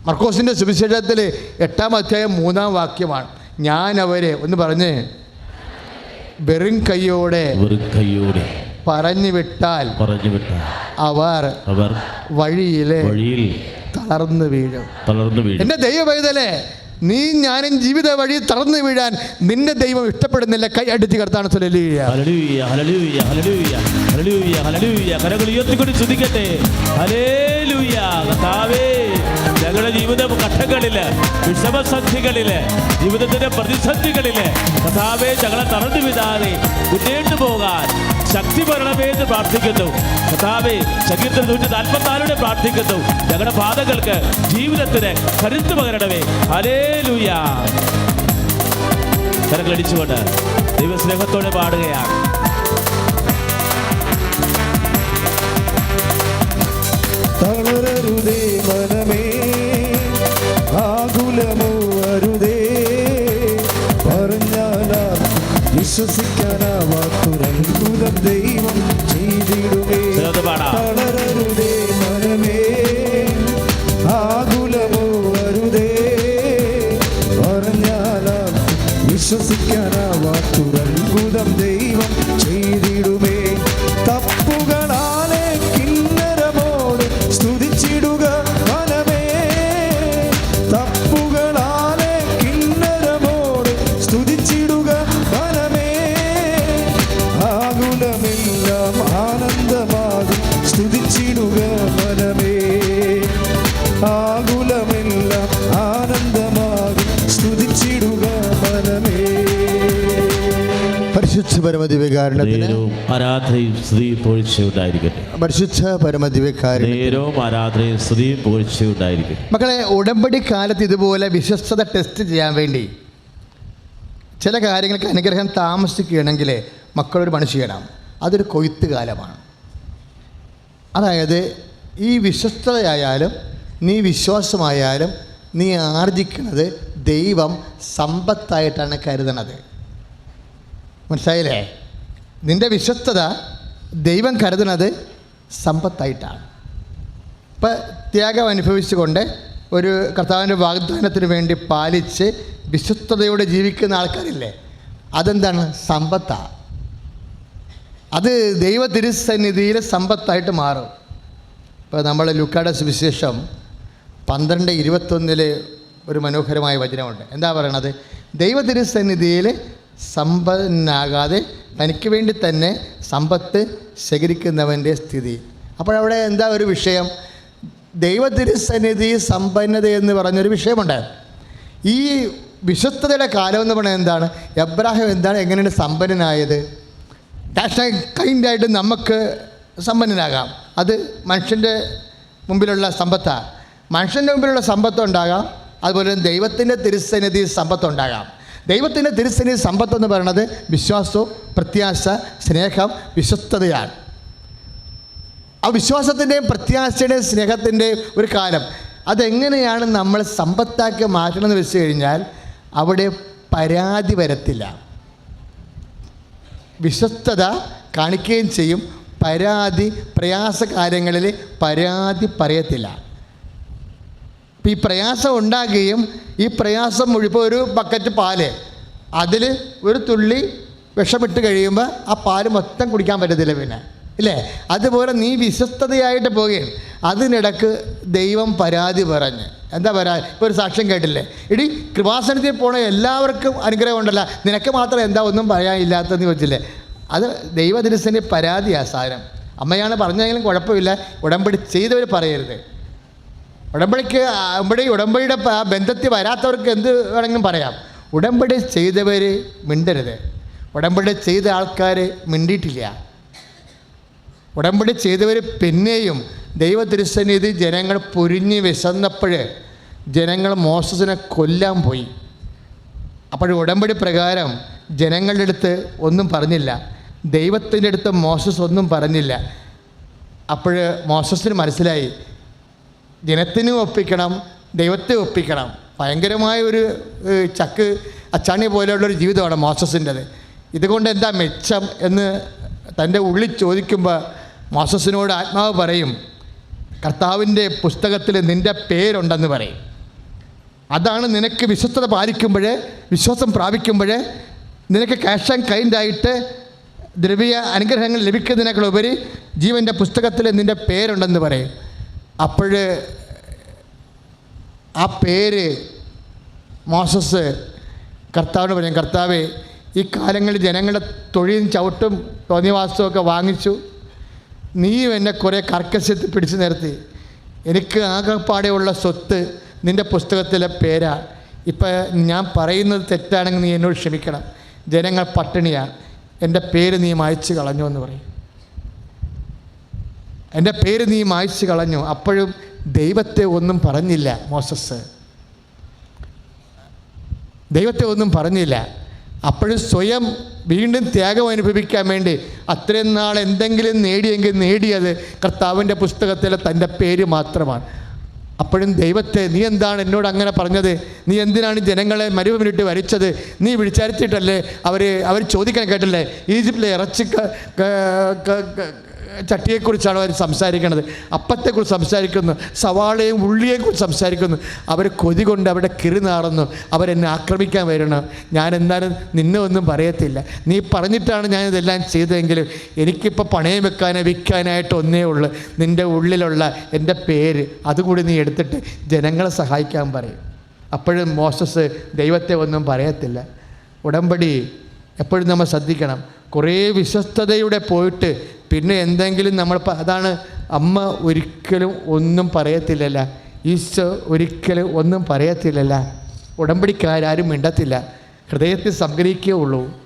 മർക്കോസിന്റെ സുവിശേഷത്തിൽ എട്ടാം അധ്യായം മൂന്നാം വാക്യമാണ്. ഞാൻ അവരെ ഒന്ന് പറഞ്ഞ്. വെറും കൈയോടെ കൈയോടെ പറഞ്ഞു വിട്ടാൽ പറഞ്ഞു വിട്ടാൽ അവർ അവർ വഴിയിൽ വഴിയിൽ തളർന്നു വീഴും. തളർന്നു വീഴും. എന്റെ ദൈവ പൈതലേ നീ ഞാനും ജീവിത വഴി തളർന്നു വീഴാൻ നിന്റെ ദൈവം ഇഷ്ടപ്പെടുന്നില്ല. കൈ അടിച്ച് കർത്താണ് ഉയർത്തിക്കൊണ്ട് കർത്താവേ. ഞങ്ങളുടെ ജീവിത ഘട്ടങ്ങളിൽ വിഷമസന്ധികളിൽ ജീവിതത്തിന്റെ പ്രതിസന്ധികളിൽ കഥാവെ ഞങ്ങളെ തളർന്നു വിടാതെ മുന്നേണ്ടു പോകാൻ ശക്തി വരണമേ എന്ന് പ്രാർത്ഥിക്കുന്നു. കഥാവെ ശരീരത്തിൽ നൂറ്റി നാൽപ്പത്തിനാലിനെ പ്രാർത്ഥിക്കുന്നു. ഞങ്ങളുടെ പാതകൾക്ക് ജീവിതത്തിന് കരുത്ത് പകരണമേ. ഹല്ലേലൂയ. കരങ്ങളടിച്ചുകൊണ്ട് ദൈവസ്നേഹത്തോടെ പാടുകയാണ്. തളരരുതേ eso sí പരിശുദ്ധ പരമദിവ്യകാരണത്തിന് ആരാധനയും സ്തുതിയും പരിശുദ്ധ പരമദിവ്യകാരണ നേരവും ആരാധനയും സ്തുതിയും പുകഴ്ചയും ഉണ്ടായിരിക്കട്ടെ. മക്കളെ ഉടമ്പടി കാലത്ത് ഇതുപോലെ വിശ്വസ്തത ടെസ്റ്റ് ചെയ്യാൻ വേണ്ടി ചില കാര്യങ്ങൾക്ക് അനുഗ്രഹം താമസിക്കുകയാണെങ്കിൽ മക്കളൊരു പണി ചെയ്യണം അതൊരു കൊയ്ത്ത് കാലമാണ്. അതായത് ഈ വിശ്വസ്തതയായാലും നീ വിശ്വാസമായാലും നീ ആർജിക്കുന്നത് ദൈവം സമ്പത്തായിട്ടാണ് കരുതണത്. മനസ്സിലായില്ലേ? നിന്റെ വിശ്വസ്തത ദൈവം കരുതുന്നത് സമ്പത്തായിട്ടാണ്. ഇപ്പം ത്യാഗം അനുഭവിച്ചുകൊണ്ട് ഒരു കർത്താവിന്റെ വാഗ്ദാനത്തിന് വേണ്ടി പാലിച്ച് വിശ്വസ്തയോടെ ജീവിക്കുന്ന ആൾക്കാരില്ലേ? അതെന്താണ്? സമ്പത്താണ് അത് ദൈവ തിരുസന്നിധിയിൽ സമ്പത്തായിട്ട് മാറും. ഇപ്പോൾ നമ്മൾ ലുക്കാട സുവിശേഷം പന്ത്രണ്ട് ഇരുപത്തൊന്നിൽ ഒരു മനോഹരമായ വചനമുണ്ട്. എന്താ പറയണത്? ദൈവ തിരുസന്നിധിയിൽ സമ്പന്നനാകാതെ തനിക്ക് വേണ്ടി തന്നെ സമ്പത്ത് ശേഖരിക്കുന്നവന്റെ സ്ഥിതി. അപ്പോഴവിടെ എന്താ ഒരു വിഷയം? ദൈവതിരുസന്നിധി സമ്പന്നത എന്ന് പറഞ്ഞൊരു വിഷയമുണ്ട്. ഈ വിശ്വസ്തയുടെ കാലം എന്ന് എന്താണ്? എബ്രാഹിം എന്താണ് എങ്ങനെയാണ് സമ്പന്നനായത്? ഡാഷ് കൈൻഡായിട്ട് നമുക്ക് സമ്പന്നനാകാം. അത് മനുഷ്യന്റെ മുമ്പിലുള്ള സമ്പത്താണ് മനുഷ്യന്റെ മുമ്പിലുള്ള സമ്പത്തുണ്ടാകാം അതുപോലെ ദൈവത്തിന്റെ തിരുസന്നിധി സമ്പത്തുണ്ടാകാം ദൈവത്തിന്റെ തിരുസന്നിധി സമ്പത്ത് എന്ന് പറയുന്നത് വിശ്വാസവും പ്രത്യാശ സ്നേഹം വിശ്വസ്തതയാണ്. ആ വിശ്വാസത്തിന്റെയും പ്രത്യാശയുടെയും സ്നേഹത്തിന്റെയും ഒരു കാലം. അതെങ്ങനെയാണ് നമ്മൾ സമ്പത്താക്കി മാറ്റണമെന്ന് വെച്ച് കഴിഞ്ഞാൽ അവിടെ പരാതി വരത്തില്ല. വിശ്വസ്തത കാണിക്കുകയും ചെയ്യും. പരാതി പ്രയാസ കാര്യങ്ങളിൽ പരാതി പറയത്തില്ല. ഈ പ്രയാസം ഉണ്ടാക്കുകയും ഈ പ്രയാസം മുഴുവൻ ഒരു ബക്കറ്റ് പാൽ. അതിൽ ഒരു തുള്ളി വിഷമിട്ട് കഴിയുമ്പോൾ ആ പാൽ മൊത്തം കുടിക്കാൻ പറ്റത്തില്ല പിന്നെ. ഇല്ലേ? അതുപോലെ നീ വിശ്വസ്തതയായിട്ട് പോകുകയും അതിനിടക്ക് ദൈവം പരാതി പറഞ്ഞ്. എന്താ പരാതി? ഇപ്പോൾ ഒരു സാക്ഷ്യം കേട്ടില്ലേ? ഇടി കൃപാസനത്തിൽ പോണ എല്ലാവർക്കും അനുഗ്രഹം ഉണ്ടല്ല. നിനക്ക് മാത്രം എന്താ ഒന്നും പറയാനില്ലാത്തതെന്ന് ചോദിച്ചില്ലേ? അത് ദൈവദിനസിന്റെ പരാതിയാണ് സാധനം അമ്മയാണ് പറഞ്ഞെങ്കിലും കുഴപ്പമില്ല. ഉടമ്പടി ചെയ്തവർ പറയരുത്. ഉടമ്പടിക്ക് ഉടമ്പടി ഉടമ്പടിയുടെ ബന്ധത്തിൽ വരാത്തവർക്ക് എന്ത് വേണമെങ്കിലും പറയാം. ഉടമ്പടി ചെയ്തവർ മിണ്ടരുത്. ഉടമ്പടി ചെയ്ത ആൾക്കാർ മിണ്ടിയിട്ടില്ല. ഉടമ്പടി ചെയ്തവർ പിന്നെയും ദൈവ തിരുസന്നിധി ജനങ്ങൾ പൊരിഞ്ഞ് വിശന്നപ്പോൾ ജനങ്ങൾ മോശസിനെ കൊല്ലാൻ പോയി. അപ്പോൾ ഉടമ്പടി പ്രകാരം ജനങ്ങളുടെ അടുത്ത് ഒന്നും പറഞ്ഞില്ല. ദൈവത്തിന്റെ അടുത്ത് മോശസ് ഒന്നും പറഞ്ഞില്ല. അപ്പോൾ മോസസിന് മനസ്സിലായി ജനത്തിനും ഒപ്പിക്കണം ദൈവത്തെ ഒപ്പിക്കണം. ഭയങ്കരമായ ഒരു ചക്ക് അച്ചാണി പോലെയുള്ളൊരു ജീവിതമാണ് മോസസിന്റെത് ഇതുകൊണ്ട് എന്താ മെച്ചം എന്ന് തന്റെ ഉള്ളിൽ ചോദിക്കുമ്പോൾ മോസസിനോട് ആത്മാവ് പറയും കർത്താവിന്റെ പുസ്തകത്തിൽ നിന്റെ പേരുണ്ടെന്ന് പറയും. അതാണ് നിനക്ക് വിശ്വസ്തത പാലിക്കുമ്പോൾ വിശ്വാസം പ്രാപിക്കുമ്പോൾ നിനക്ക് ക്യാഷ് ആൻഡ് കൈൻഡായിട്ട് ദ്രവ്യ അനുഗ്രഹങ്ങൾ ലഭിക്കുന്നതിനേക്കാളുപരി ജീവന്റെ പുസ്തകത്തിൽ നിന്റെ പേരുണ്ടെന്ന് പറയും. അപ്പോൾ ആ പേര് മോസസ് കർത്താവിന് പറയും കർത്താവേ ഈ കാലങ്ങളിൽ ജനങ്ങളുടെ തൊഴിലും ചവിട്ടും തോന്നിവാസവുമൊക്കെ വാങ്ങിച്ചു. നീയും എന്നെ കുറേ കർക്കശത്തിൽ പിടിച്ചു നിർത്തി. എനിക്ക് ആകെപ്പാടെയുള്ള സ്വത്ത് നിന്റെ പുസ്തകത്തിലെ പേരാ. ഇപ്പം ഞാൻ പറയുന്നത് തെറ്റാണെങ്കിൽ നീ എന്നോട് ക്ഷമിക്കണം. ജനങ്ങൾ പട്ടിണിയാണ് എന്റെ പേര് നീ മായ്ച്ചു കളഞ്ഞു എന്ന് പറയും. എന്റെ പേര് നീ മായ്ച്ചു കളഞ്ഞു. അപ്പോഴും ദൈവത്തെ ഒന്നും പറഞ്ഞില്ല മോസസ്. ദൈവത്തെ ഒന്നും പറഞ്ഞില്ല. അപ്പോഴും സ്വയം വീണ്ടും ത്യാഗം അനുഭവിക്കാൻ വേണ്ടി അത്രയും നാൾ എന്തെങ്കിലും നേടിയെങ്കിൽ നേടിയത് കർത്താവിന്റെ പുസ്തകത്തിലെ തന്റെ പേര് മാത്രമാണ്. അപ്പോഴും ദൈവത്തെ നീ എന്താണ് എന്നോട് അങ്ങനെ പറഞ്ഞത്? നീ എന്തിനാണ് ജനങ്ങളെ മരുഭൂമിയിട്ട് വരച്ചത്? നീ വിളിച്ചരച്ചിട്ടല്ലേ അവർ അവർ ചോദിക്കാൻ കേട്ടല്ലേ? ഈജിപ്തിലെ ഇറച്ചി ചട്ടിയെക്കുറിച്ചാണ് അവർ സംസാരിക്കുന്നത്. അപ്പത്തെക്കുറിച്ച് സംസാരിക്കുന്നു. സവാളയും ഉള്ളിയെക്കുറിച്ച് സംസാരിക്കുന്നു. അവർ കൊതി കൊണ്ട് അവിടെ കിറി നാറുന്നു. അവരെന്നെ ആക്രമിക്കാൻ വരണം. ഞാൻ എന്നാലും നിന്നെ ഒന്നും പറയത്തില്ല. നീ പറഞ്ഞിട്ടാണ് ഞാൻ ഇതെല്ലാം ചെയ്തതെങ്കിലും എനിക്കിപ്പോൾ പണയം വെക്കാനോ വിൽക്കാനായിട്ട് ഒന്നേ ഉള്ളൂ. നിന്റെ ഉള്ളിലുള്ള എന്റെ പേര് അതുകൂടി നീ എടുത്തിട്ട് ജനങ്ങളെ സഹായിക്കാൻ പറയും. അപ്പോഴും മോസസ് ദൈവത്തെ ഒന്നും പറയത്തില്ല. ഉടമ്പടി എപ്പോഴും നമ്മൾ ശ്രദ്ധിക്കണം. കുറേ വിശ്വസ്തതയുടെ പോയിട്ട് പിന്നെ എന്തെങ്കിലും നമ്മൾ അതാണ് അമ്മ ഒരിക്കലും ഒന്നും പറയത്തില്ലല്ല. ഈശോ ഒരിക്കലും ഒന്നും പറയത്തില്ലല്ല. ഉടമ്പടിക്കാരും മിണ്ടത്തില്ല. ഹൃദയത്തിൽ സംഗ്രഹിക്കേ ഉള്ളൂ.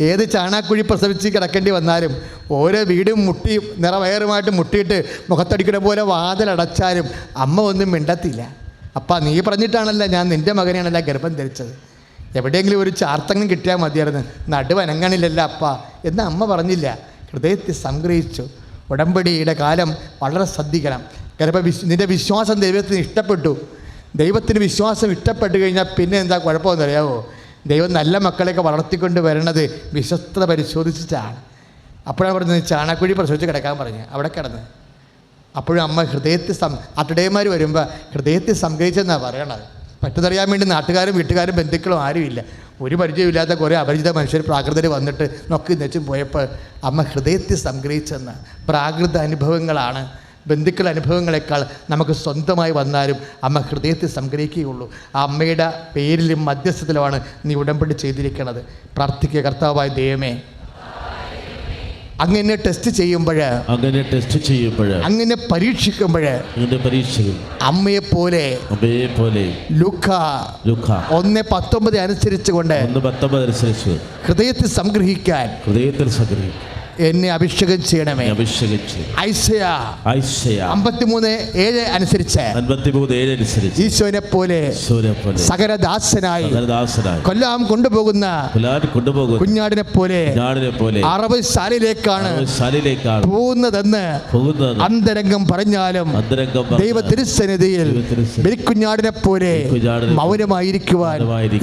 ഏത് ചാണാക്കുഴി പ്രസവിച്ച് കിടക്കേണ്ടി വന്നാലും ഓരോ വീടും മുട്ടി നിറവയറുമായിട്ട് മുട്ടിയിട്ട് മുഖത്തടിക്കുന്ന പോലെ വാതിലടച്ചാലും അമ്മ ഒന്നും മിണ്ടത്തില്ല. അപ്പം നീ പറഞ്ഞിട്ടാണല്ല ഞാൻ നിന്റെ മകനെയാണല്ലോ ഗർഭം ധരിച്ചത്. എവിടെയെങ്കിലും ഒരു ചാർത്തങ്ങം കിട്ടിയാൽ മതിയായിരുന്നു. നടുവനങ്ങണില്ലല്ലോ അപ്പ എന്ന് അമ്മ പറഞ്ഞില്ല. ഹൃദയത്തിൽ സംഗ്രഹിച്ചു. ഉടമ്പടിയുടെ കാലം വളരെ ശ്രദ്ധിക്കണം. ചിലപ്പോൾ വിശ് നിന്റെ വിശ്വാസം ദൈവത്തിന് ഇഷ്ടപ്പെട്ടു. ദൈവത്തിന് വിശ്വാസം ഇഷ്ടപ്പെട്ടു കഴിഞ്ഞാൽ പിന്നെ എന്താ കുഴപ്പമെന്ന് അറിയാമോ ദൈവം നല്ല മക്കളെയൊക്കെ വളർത്തിക്കൊണ്ട് വരണത് വിശ്വസ്തത പരിശോധിച്ചിട്ടാണ്. അപ്പോഴാണ് പറഞ്ഞത് ചാണക്കുഴി പ്രസവിച്ച് കിടക്കാൻ പറഞ്ഞു. അവിടെ കിടന്ന്. അപ്പോഴും അമ്മ ഹൃദയത്തിൽ സം അട്ടടയന്മാർ വരുമ്പോൾ ഹൃദയത്തിൽ സംഗ്രഹിച്ചെന്നാണ് പറയണത്. പറ്റുന്നറിയാൻ വേണ്ടി നാട്ടുകാരും വീട്ടുകാരും ബന്ധുക്കളും ആരുമില്ല. ഒരു പരിചയമില്ലാത്ത കുറേ അപരിചിത മനുഷ്യർ പ്രാകൃതർ വന്നിട്ട് നൊക്കി നെച്ചും പോയപ്പോൾ അമ്മ ഹൃദയത്തിൽ സംഗ്രഹിച്ചെന്ന്. പ്രാകൃത അനുഭവങ്ങളാണ്. ബന്ധുക്കൾ അനുഭവങ്ങളെക്കാൾ നമുക്ക് സ്വന്തമായി വന്നാലും അമ്മ ഹൃദയത്തിൽ സംഗ്രഹിക്കുകയുള്ളൂ. ആ അമ്മയുടെ പേരിലും മധ്യസ്ഥത്തിലുമാണ് നീ ഉടമ്പടി ചെയ്തിരിക്കുന്നത്. പ്രാർത്ഥിക്കുക കർത്താവായ ദൈവമേ. അങ്ങനെ ടെസ്റ്റ് ചെയ്യുമ്പോൾ അങ്ങനെ ടെസ്റ്റ് ചെയ്യുമ്പോൾ അങ്ങനെ പരീക്ഷിക്കുമ്പോൾ പരീക്ഷിക്കും. അമ്മയെ പോലെ അമ്മയെ പോലെ ലുക്ക ലുക്ക ഒന്ന് പത്തൊമ്പത് അനുസരിച്ചുകൊണ്ട് ഒന്ന് പത്തൊമ്പത് അനുസരിച്ച് ഹൃദയത്തിൽ സംഗ്രഹിക്കാൻ ഹൃദയത്തിൽ സഗ്രഹിക്കും. എന്നെ അഭിഷേകം ചെയ്യണമേ. അഭിഷേകിച്ച് ഐസയ ഐസയ അമ്പത്തിമൂന്ന് ഏഴ് അനുസരിച്ച് അൻപത്തിമൂന്ന് ഏഴ് അനുസരിച്ച് ഈശോനെ പോലെ സകലദാസനായി കൊല്ലാം കൊണ്ടുപോകുന്ന പുലാൻ കൊണ്ടുപോകും കുഞ്ഞാടിനെ പോലെ കുഞ്ഞാടിനെ പോലെ അറബ് സാലിലേക്കാണ് സാലിലേക്കാണ് പോകുന്നതെന്ന് പോകുന്നത് അന്തരംഗം പറഞ്ഞാലും അന്തരംഗം ദൈവ തിരുസന്നിധിയിൽ കുഞ്ഞാടിനെ ബലിക്കുഞ്ഞാടിനെ പോലെ മൗനമായിരിക്കുവാൻ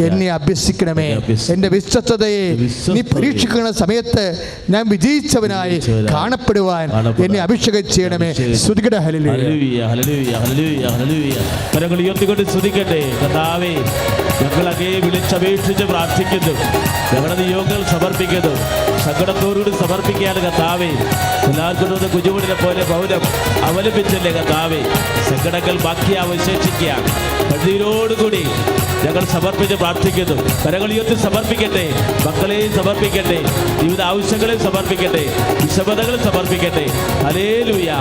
എന്നെ അഭ്യസിക്കണമേ. എന്റെ വിശ്വസ്തയെ വിശ്വസ്തതയെ നീ പരീക്ഷിക്കുന്ന സമയത്ത് ഞാൻ വിജയിച്ചവനായി വിജയിച്ചവനായി കാണപ്പെടുവാൻ എന്നെ അഭിഷേകം ചെയ്യണമേ. ശ്രുതികട. കരങ്ങൾ ഉയർത്തിക്കൊണ്ട് സ്തുതിക്കട്ടെ. കർത്താവേ ഞങ്ങൾ അങ്ങേ വിളിച്ചപേക്ഷിച്ച് പ്രാർത്ഥിക്കുന്നു. ഞങ്ങളുടെ നിയോഗങ്ങൾ സമർപ്പിക്കുന്നു. സങ്കടത്തോടുകൂടി സമർപ്പിക്കുകയാണ് കർത്താവേ. എല്ലാവർക്കും കുഞ്ഞുമുടിനെ പോലെ പൗരം അവലംബിച്ചല്ലേ കർത്താവേ. സങ്കടങ്ങൾ ബാക്കി അവശേഷിക്കുക. കണ്ണീരോടുകൂടി ഞങ്ങൾ സമർപ്പിച്ച് പ്രാർത്ഥിക്കുന്നു. കരങ്ങൾ ഉയർത്തി സമർപ്പിക്കട്ടെ. മക്കളെയും സമർപ്പിക്കട്ടെ. ജീവിത ആവശ്യങ്ങളെ സമർപ്പിക്കട്ടെ. വിഷമതകൾ സമർപ്പിക്കട്ടെ. ഹലേലുയ